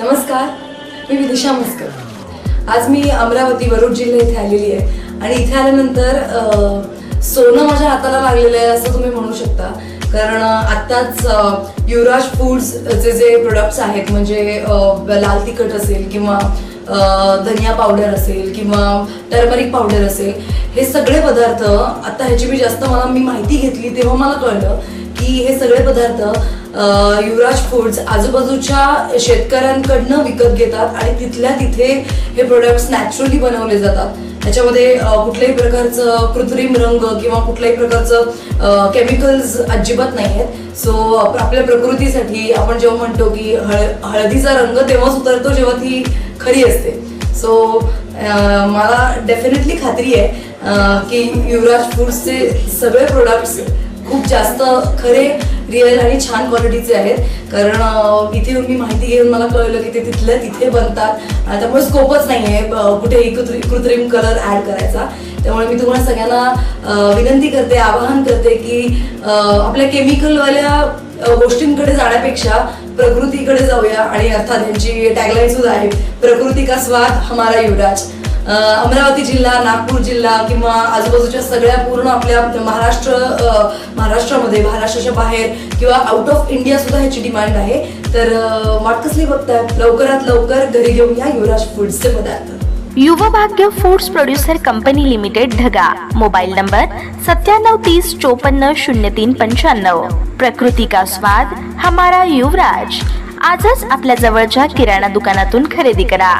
नमस्कार मी विदिशा मस्कर. आज मी अमरावती वरुड जिल्हा इथे आलेली आहे. आणि इथे आल्यानंतर सोनं माझ्या हाताला लागलेलं आहे असं तुम्ही म्हणू शकता. कारण आत्ताच युवराज फूड्सचे जे प्रोडक्ट्स आहेत म्हणजे लाल तिखट असेल किंवा धनिया पावडर असेल किंवा टर्मरिक पावडर असेल हे सगळे पदार्थ आता ह्याची मी जास्त मला मी माहिती घेतली तेव्हा मला कळलं की हे सगळे पदार्थ युवराज फूड्स आजूबाजूच्या शेतकऱ्यांकडनं विकत घेतात आणि तिथल्या तिथे हे प्रोडक्ट्स नॅचरली बनवले जातात. त्याच्यामध्ये कुठल्याही प्रकारचं कृत्रिम रंग किंवा कुठल्याही प्रकारचं केमिकल्स अजिबात नाही आहेत. सो आपल्या प्रकृतीसाठी आपण जेव्हा म्हणतो की हळ हळदीचा रंग तेव्हाच उतरतो जेव्हा ती खरी असते. सो मला डेफिनेटली खात्री आहे की युवराज फूड्सचे सगळे प्रोडक्ट्स खूप जास्त खरे रिअल आणि छान क्वालिटीचे आहेत. कारण इथे येऊन मी माहिती घेऊन मला कळलं की ते तिथल्या तिथे बनतात. त्यामुळे स्कोपच नाही आहे कुठेही कृत्रिम कलर ॲड करायचा. त्यामुळे मी तुम्हाला सगळ्यांना विनंती करते आवाहन करते की आपल्या केमिकलवाल्या गोष्टींकडे जाण्यापेक्षा प्रकृतीकडे जाऊया. आणि अर्थात यांची टॅगलाईन सुद्धा आहे प्रकृती का स्वाद हमारा युवराज. अमरावती जिल्हा नागपूर जिल्हा किंवा आजूबाजूच्या सगळ्या पूर्ण आपल्या महाराष्ट्र महाराष्ट्रामध्ये महाराष्ट्राच्या बाहेर किंवा आउट ऑफ इंडिया सुद्धा ह्याची डिमांड आहे. तर वाट कसली बघताय? लवकरात लवकर घरी घेऊन या युवराज फूड्सचे पदार्थ. Yuvbhagya foods producer company limited ढगा. मोबाईल नंबर सत्त्याण्णव तीस चोपन्न शून्य तीन पंच्याण्णव. प्रकृती का स्वाद? हमारा युवराज. आजच आपल्या जवळच्या किराणा दुकानातून खरेदी करा.